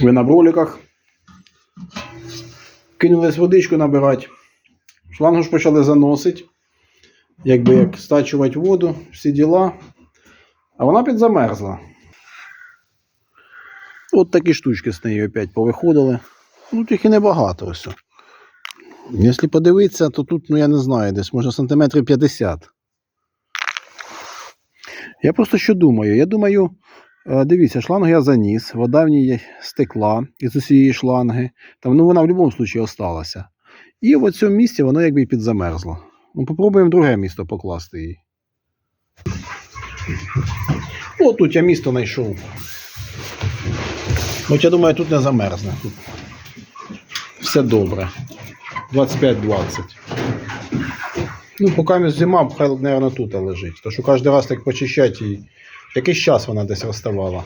Ви на броликах. Кинулись водичку набирати. Шлангу ж почали заносити. Якби як стачувати воду, всі діла. А вона підзамерзла. От такі штучки з нею опять повиходили. Ну, тільки небагато ось. Якщо подивитися, то тут, ну я не знаю, десь може сантиметрів 50. Я просто що думаю? Я думаю, дивіться, шлангу я заніс, вода в ній стекла із усієї шланги. Там, ну, вона в будь-якому випадку осталася. І в цьому місці воно якби підзамерзло. Ну, попробуємо друге місто покласти її. О, тут я місто знайшов. От я думаю, тут не замерзне. Тут все добре. 25-20. Ну, поки зима, хай, мабуть, тут лежить. Тому що кожен раз так почищати і якийсь час вона десь розставала.